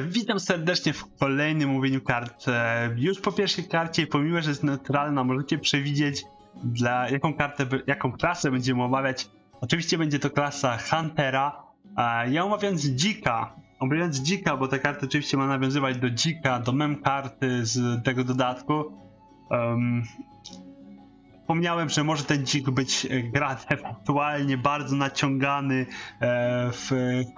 Witam serdecznie w kolejnym mówieniu kart. Już po pierwszej karcie, pomimo że jest neutralna, możecie przewidzieć, dla jaką kartę, jaką klasę będziemy omawiać. Oczywiście będzie to klasa Huntera. Ja omawiając dzika, omawiając dzika, bo ta karta oczywiście ma nawiązywać do dzika, do mem karty z tego dodatku. Um, Wspomniałem, że może ten dzik być e, grany ewentualnie bardzo naciągany e, w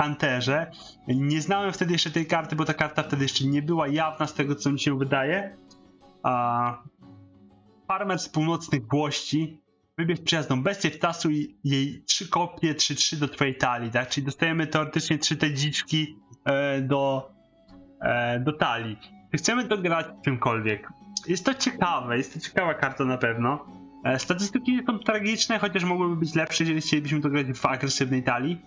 Hunterze. Nie znałem wtedy jeszcze tej karty, bo ta karta wtedy jeszcze nie była jawna z tego, co mi się wydaje. Farmer z północnych Włości wybierz przyjazną bestię, wtasuj jej trzy kopie 3-3 do twojej talii, tak? Czyli dostajemy teoretycznie trzy te dziczki e, do, do talii. Czy chcemy to grać czymkolwiek? Jest to ciekawe, jest to ciekawa karta na pewno. E, Statystyki są tragiczne, chociaż mogłyby być lepsze, jeżeli chcielibyśmy to grać w agresywnej talii.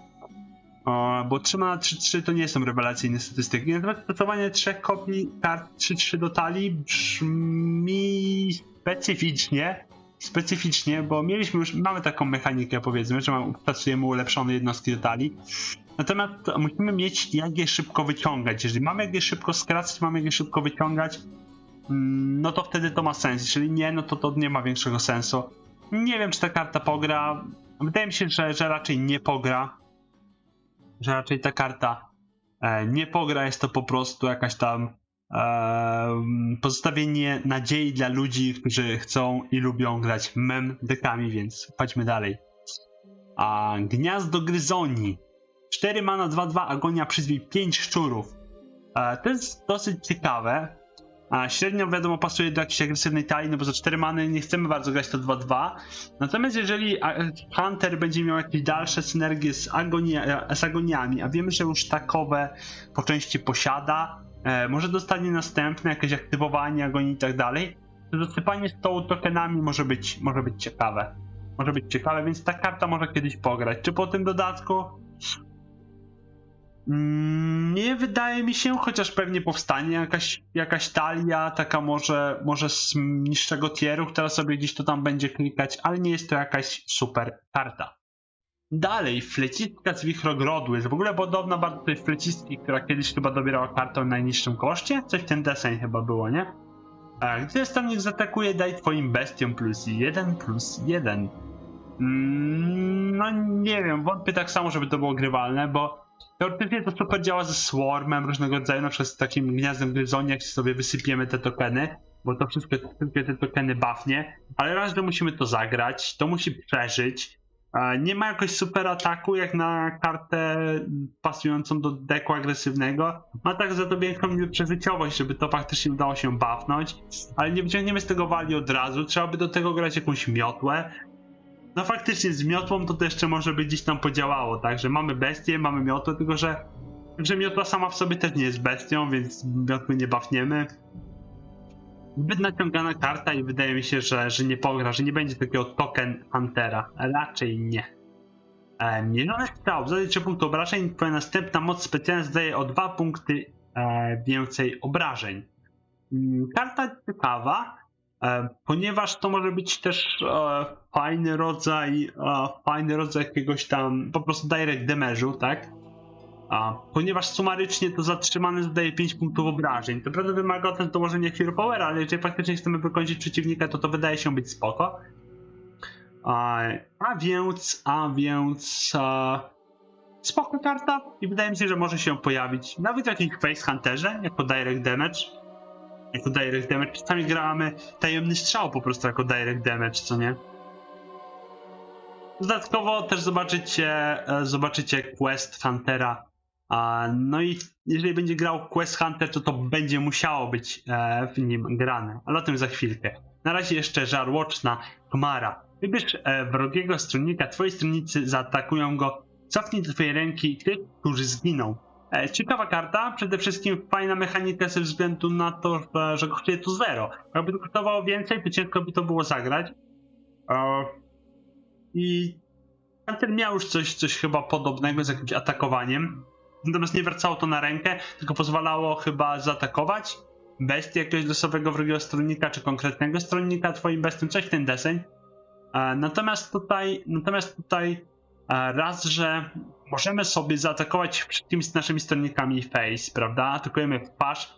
O, bo 3 na 3-3 to nie są rewelacyjne statystyki. Natomiast stosowanie trzech kopii kart 3-3 do talii brzmi specyficznie. Specyficznie, bo mieliśmy już, mamy taką mechanikę powiedzmy, że pracujemy ulepszone jednostki do talii. Natomiast musimy mieć jak je szybko wyciągać. Jeżeli mamy jak je szybko skracać, mamy jak je szybko wyciągać, no to wtedy to ma sens. Jeżeli nie, no to to nie ma większego sensu. Nie wiem, czy ta karta pogra. Wydaje mi się, że, że raczej nie pogra że raczej ta karta e, nie pogra, jest to po prostu jakaś tam e, pozostawienie nadziei dla ludzi, którzy chcą i lubią grać mem dekami, więc chodźmy dalej. A Gniazdo Gryzoni. 4 mana 2-2 agonia przyzwij 5 szczurów. E, to jest dosyć ciekawe. A średnio wiadomo pasuje do jakiejś agresywnej talii, no bo za 4 many nie chcemy bardzo grać to 2-2. Natomiast jeżeli Hunter będzie miał jakieś dalsze synergie z, agonia, z agoniami, a wiemy, że już takowe po części posiada, e, może dostanie następne jakieś aktywowanie agonii i tak dalej, to zasypanie stołu tokenami może być, może być ciekawe. Może być ciekawe, więc ta karta może kiedyś pograć. Czy po tym dodatku? Mm, Nie wydaje mi się, chociaż pewnie powstanie jakaś, jakaś talia, taka może, może z niższego tieru, która sobie gdzieś to tam będzie klikać, ale nie jest to jakaś super karta. Dalej, flecistka z wichrogrodu jest w ogóle podobna bardzo tej flecistki, która kiedyś chyba dobierała kartę o najniższym koszcie. Coś w ten deseń chyba było, nie? A gdy stronnik zaatakuje, daj twoim bestiom plus 1 plus 1. Mm, no nie wiem, wątpię tak samo, żeby to było grywalne, bo Teoretycznie to super działa ze Swarmem różnego rodzaju, na przykład z takim gniazdem gryzonia, jak sobie wysypiemy te tokeny, bo to wszystkie, wszystkie te tokeny buffnie, ale raz, że musimy to zagrać, to musi przeżyć. E, Nie ma jakoś super ataku jak na kartę pasującą do deku agresywnego. Ma tak za to większą przeżyciowość, żeby to faktycznie udało się buffnąć, ale nie wyciągniemy z tego wali od razu. Trzeba by do tego grać jakąś miotłę, no faktycznie z miotłą to, to jeszcze może by gdzieś tam podziałało, tak? Że mamy bestię, mamy miotłę, tylko że, że miotła sama w sobie też nie jest bestią, więc miotły nie bafniemy. Zbyt naciągana karta i wydaje mi się, że, że nie pogra, że nie będzie takiego token Huntera. Raczej nie. E, Mierzony strzał, zadaje 3 punkty obrażeń, twoja następna moc specjalna zdaje o 2 punkty e, więcej obrażeń. Mm, Karta ciekawa, ponieważ to może być też e, fajny rodzaj, e, fajny rodzaj jakiegoś tam po prostu direct damage'u, tak? Ponieważ sumarycznie to zatrzymane zadaje 5 punktów obrażeń. To prawda wymaga też dołożenia Hero Powera, ale jeżeli faktycznie chcemy wykończyć przeciwnika, to to wydaje się być spoko. A, więc, a więc e, spoko karta i wydaje mi się, że może się pojawić nawet w jakimś Face Hunterze jako direct damage jako direct damage. Czasami gramy tajemny strzał po prostu jako direct damage, co nie? Dodatkowo też zobaczycie, e, zobaczycie quest Huntera. No i jeżeli będzie grał quest Hunter, to to będzie musiało być e, w nim grane. Ale o tym za chwilkę. Na razie jeszcze żarłoczna Kmara. Wybierz e, wrogiego stronnika, twoi stronnicy zaatakują go. Cofnij do twojej ręki tych, którzy zginą. E, Ciekawa karta, przede wszystkim fajna mechanika ze względu na to, że, kosztuje to zero. Jakby to kosztowało więcej, to ciężko by to było zagrać. I Hunter miał już coś, coś chyba podobnego z jakimś atakowaniem. Natomiast nie wracało to na rękę, tylko pozwalało chyba zaatakować bestię jakiegoś losowego wrogiego stronnika, czy konkretnego stronnika twoim bestią, coś ten deseń. E, Natomiast tutaj, natomiast tutaj Raz, że możemy sobie zaatakować wszystkimi naszymi stronnikami face, prawda? Atakujemy w twarz.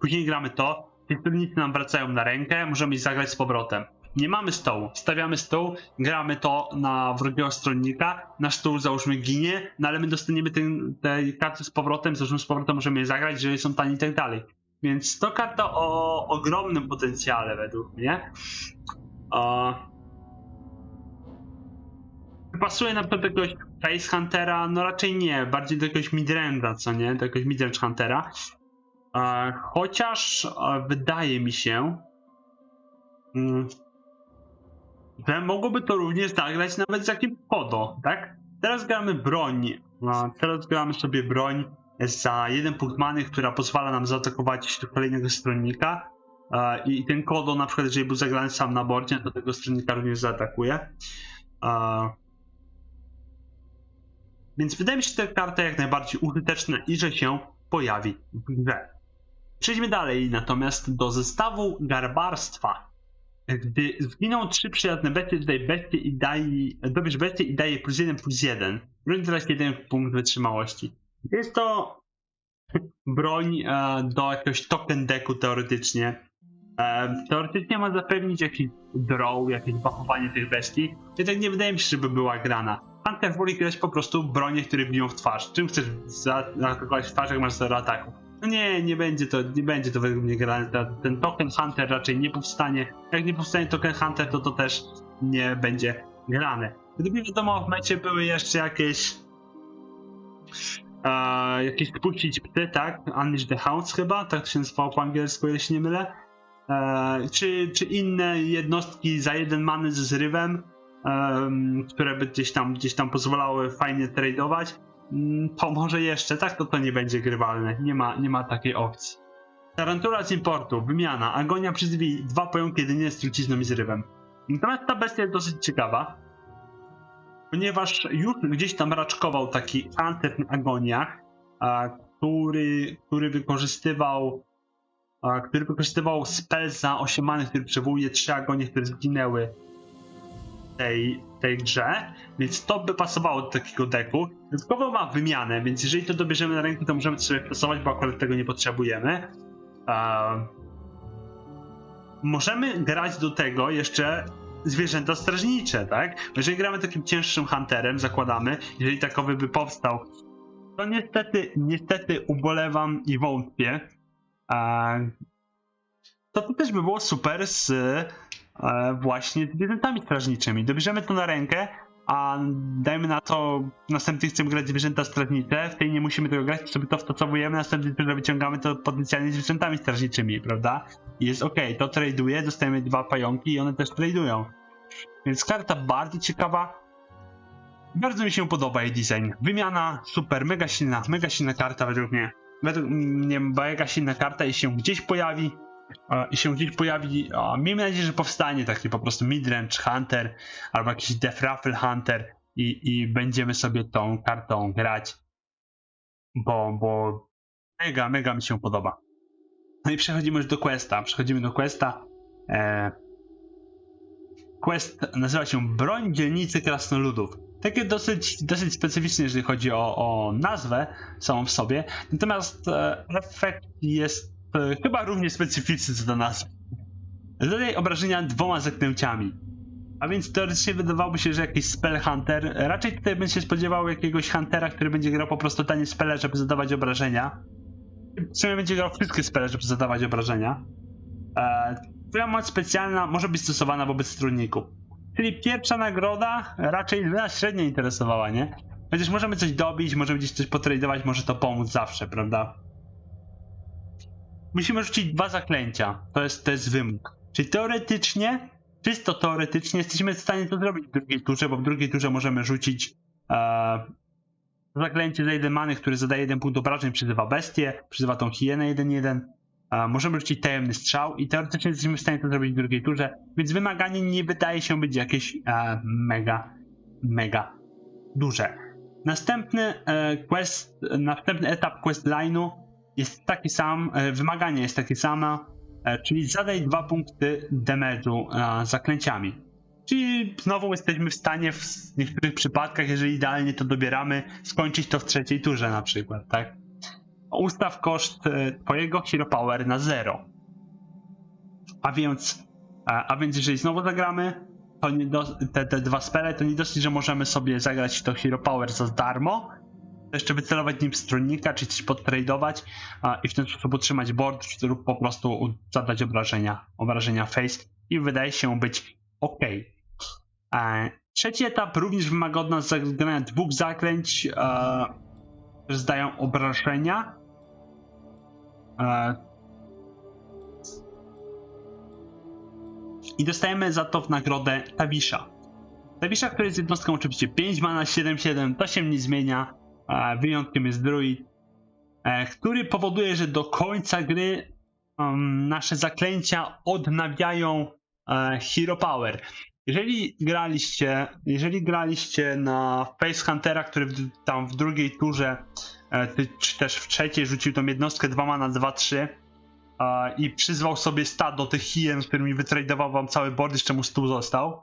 Później gramy to. Ci stronnicy nam wracają na rękę, możemy ich zagrać z powrotem. Nie mamy stołu. Stawiamy stół, gramy to na wrogiego stronnika. Nasz stół załóżmy ginie, no ale my dostaniemy ten, te karty z powrotem, załóżmy z powrotem możemy je zagrać, jeżeli są tanie i tak dalej. Więc to karta o ogromnym potencjale według mnie. E, Pasuje na przykład do jakiegoś Face Huntera? No raczej nie, bardziej do jakiegoś Midrange'a, co nie? Do jakiegoś Midrange Huntera. E, chociaż e, wydaje mi się, mm, że mogłoby to również zagrać nawet z jakimś kodo, tak? Teraz gramy broń. Teraz gramy sobie broń za jeden punkt many, która pozwala nam zaatakować kolejnego stronnika. I ten kodo, na przykład, jeżeli był zagrany sam na bordzie, to tego stronnika również zaatakuje. Więc wydaje mi się, ta karta jak najbardziej użyteczna i że się pojawi w grze. Przejdźmy dalej natomiast do zestawu garbarstwa. Gdy zginą trzy przyjazne bestie, dodaj bestie i daj, dobierz bestie i daje plus jeden plus jeden. Broń teraz jeden punkt wytrzymałości. Jest to broń e, do jakiegoś token decku teoretycznie. E, teoretycznie ma zapewnić jakiś draw, jakieś bufowanie tych bestii. Jednak nie wydaje mi się, żeby była grana. Hunter woli grać po prostu bronie, które biją w twarz. Czym chcesz zaatakować w twarz, jak masz zero ataku? No nie, nie będzie to, nie będzie to według mnie grane. Ten token Hunter raczej nie powstanie. Jak nie powstanie token Hunter, to to też nie będzie grane. Gdyby wiadomo, w mecie były jeszcze jakieś jakieś spuścić psy, tak? Unleash the Hounds chyba, tak to się nazywało po angielsku, jeśli nie mylę. E, czy, czy inne jednostki za jeden many ze zrywem, em, które by gdzieś tam, gdzieś tam pozwalały fajnie tradeować, mm, to może jeszcze, tak? To to nie będzie grywalne, nie ma, nie ma takiej opcji. Tarantula z importu, wymiana, agonia przez drzwi, dwa pająki jedynie z trucizną i zrywem. Natomiast ta bestia jest dosyć ciekawa, ponieważ już gdzieś tam raczkował taki hunter na agoniach, a, który, który wykorzystywał a, który wykorzystywał spell za 8 many, który przywołuje trzy agonie, które zginęły tej, tej grze, więc to by pasowało do takiego deku. Dodatkowo ma wymianę, więc jeżeli to dobierzemy na rękę, to możemy sobie stosować, bo akurat tego nie potrzebujemy. Możemy grać do tego jeszcze zwierzęta strażnicze, tak? Jeżeli gramy takim cięższym hunterem, zakładamy, jeżeli takowy by powstał, to niestety, niestety ubolewam i wątpię, to to też by było super z właśnie zwierzętami strażniczymi. Dobierzemy to na rękę, a dajmy na to, następnie chcemy grać zwierzęta strażnicze, w tej nie musimy tego grać, sobie to wstosowujemy, następnie turze wyciągamy to potencjalnie zwierzętami strażniczymi, prawda? I jest ok, to traduje, dostajemy dwa pająki i one też tradują. Więc karta bardzo ciekawa. Bardzo mi się podoba jej design. Wymiana super, mega silna, mega silna karta według mnie. Według mnie mega silna karta i się gdzieś pojawi. I się gdzieś pojawi. Miejmy nadzieję, że powstanie taki po prostu midrange hunter albo jakiś death raffle hunter i, i będziemy sobie tą kartą grać. Bo, bo mega, mega mi się podoba. No i przechodzimy już do questa. Przechodzimy do questa. E, quest nazywa się Broń dzielnicy krasnoludów. Takie dosyć, dosyć specyficzne, jeżeli chodzi o, o nazwę samą w sobie. Natomiast e, efekt jest chyba równie specyficzny co do nazwy. Zadaj obrażenia dwoma zaklęciami. A więc teoretycznie wydawałoby się, że jakiś spell hunter. Raczej tutaj bym się spodziewał jakiegoś huntera, który będzie grał po prostu tanie spele, żeby zadawać obrażenia. W sumie będzie grał wszystkie spele, żeby zadawać obrażenia. E, twoja moc specjalna może być stosowana wobec stronników. Czyli pierwsza nagroda raczej nas średnio interesowała, nie? Chociaż możemy coś dobić, możemy gdzieś coś potradować, może to pomóc zawsze, prawda? Musimy rzucić dwa zaklęcia. To jest, to jest wymóg. Czyli teoretycznie, czysto teoretycznie jesteśmy w stanie to zrobić w drugiej turze, bo w drugiej turze możemy rzucić e, zaklęcie za jeden many, który zadaje jeden punkt obrażeń, przyzywa bestię, przyzywa tą hienę 1-1. E, możemy rzucić tajemny strzał i teoretycznie jesteśmy w stanie to zrobić w drugiej turze, więc wymaganie nie wydaje się być jakieś e, mega, mega duże. Następny e, quest, następny etap quest line'u jest taki sam, e, wymaganie jest takie samo, e, czyli zadaj dwa punkty damage'u e, zaklęciami. Czyli znowu jesteśmy w stanie w niektórych przypadkach, jeżeli idealnie to dobieramy, skończyć to w trzeciej turze na przykład, tak? Ustaw koszt twojego Hero Power na zero. A więc, a, więc jeżeli znowu zagramy, do, te, te dwa spele, to nie dosyć, że możemy sobie zagrać to Hero Power za darmo, jeszcze wycelować nim stronnika, czy coś podtradować a, i w ten sposób utrzymać board, czy lub po prostu zadać obrażenia, obrażenia face i wydaje się być ok. E, Trzeci etap również wymaga od nas zagrania dwóch zaklęć, e, które zdają obrażenia. E, I dostajemy za to w nagrodę Tawisza. Tawisza, który jest jednostką oczywiście 5 mana 7-7, to się nie zmienia. Wyjątkiem jest druid, e, który powoduje, że do końca gry nasze zaklęcia odnawiają e, Hero Power. Jeżeli graliście, jeżeli graliście na Face Huntera, który w, tam w drugiej turze, e, czy też w trzeciej rzucił tą jednostkę 2 mana 2-3 e, i przyzwał sobie stado tych hien, z którymi wytradował wam cały board, jeszcze mu stół został,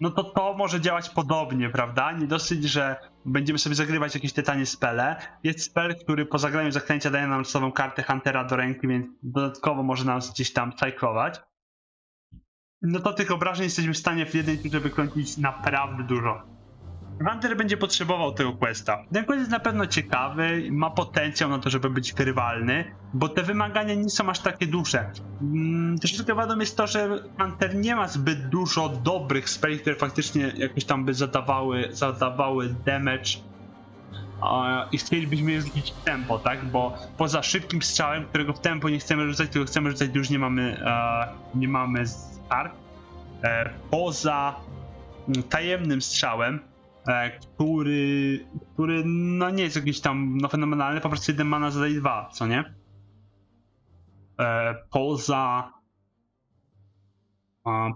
no to to może działać podobnie, prawda? Nie dosyć, że będziemy sobie zagrywać jakieś te tanie spele. Jest spell, który po zagraniu zaklęcia daje nam losową kartę Huntera do ręki, więc dodatkowo może nas gdzieś tam cyklować. No to tych obrażeń jesteśmy w stanie w jednej turze wykończyć naprawdę dużo. Hunter będzie potrzebował tego questa. Ten quest jest na pewno ciekawy, ma potencjał na to, żeby być grywalny, bo te wymagania nie są aż takie duże. Mm, Troszeczkę wadą jest to, że Hunter nie ma zbyt dużo dobrych speli, które faktycznie jakoś tam by zadawały, zadawały damage i chcielibyśmy rzucić tempo, tak? Bo poza szybkim strzałem, którego w tempo nie chcemy rzucać, tylko chcemy rzucać, już nie mamy, e, nie mamy start. E, poza mm, tajemnym strzałem, który, który no nie jest jakiś tam no, fenomenalny, po prostu jeden mana zadaje dwa, co nie? E, poza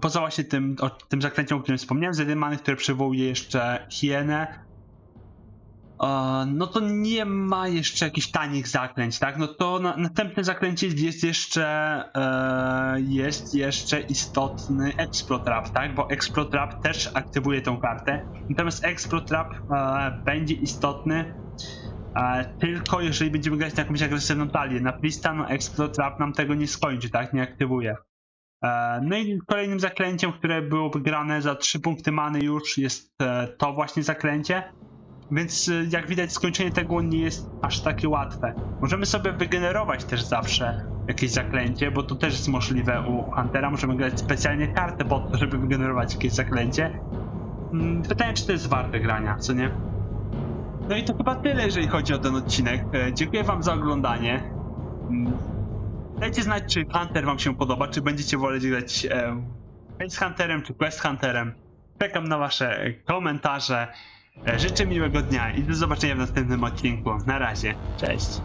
poza właśnie tym, o, tym zaklęciem, o którym wspomniałem, z jednej many, które przywołuje jeszcze hienę, no to nie ma jeszcze jakichś tanich zaklęć, tak? No to na, następne zaklęcie jest jeszcze e, jest jeszcze istotny Explotrap, tak? Bo Explotrap też aktywuje tą kartę. Natomiast Explotrap e, będzie istotny e, tylko jeżeli będziemy grać na jakąś agresywną talię. Na Plista, no Explotrap nam tego nie skończy, tak? Nie aktywuje. E, No i kolejnym zaklęciem, które byłoby grane za 3 punkty many już jest e, to właśnie zaklęcie. Więc y, jak widać skończenie tego nie jest aż takie łatwe. Możemy sobie wygenerować też zawsze jakieś zaklęcie, bo to też jest możliwe u Huntera. Możemy grać specjalnie kartę po to, żeby wygenerować jakieś zaklęcie. Mm, Pytanie, czy to jest warte grania, co nie? No i to chyba tyle, jeżeli chodzi o ten odcinek. E, Dziękuję wam za oglądanie. Mm, Dajcie znać, czy Hunter wam się podoba, czy będziecie woleć grać Face Hunterem, czy Quest Hunterem. Czekam na wasze komentarze. E, Życzę miłego dnia i do zobaczenia w następnym odcinku. Na razie. Cześć.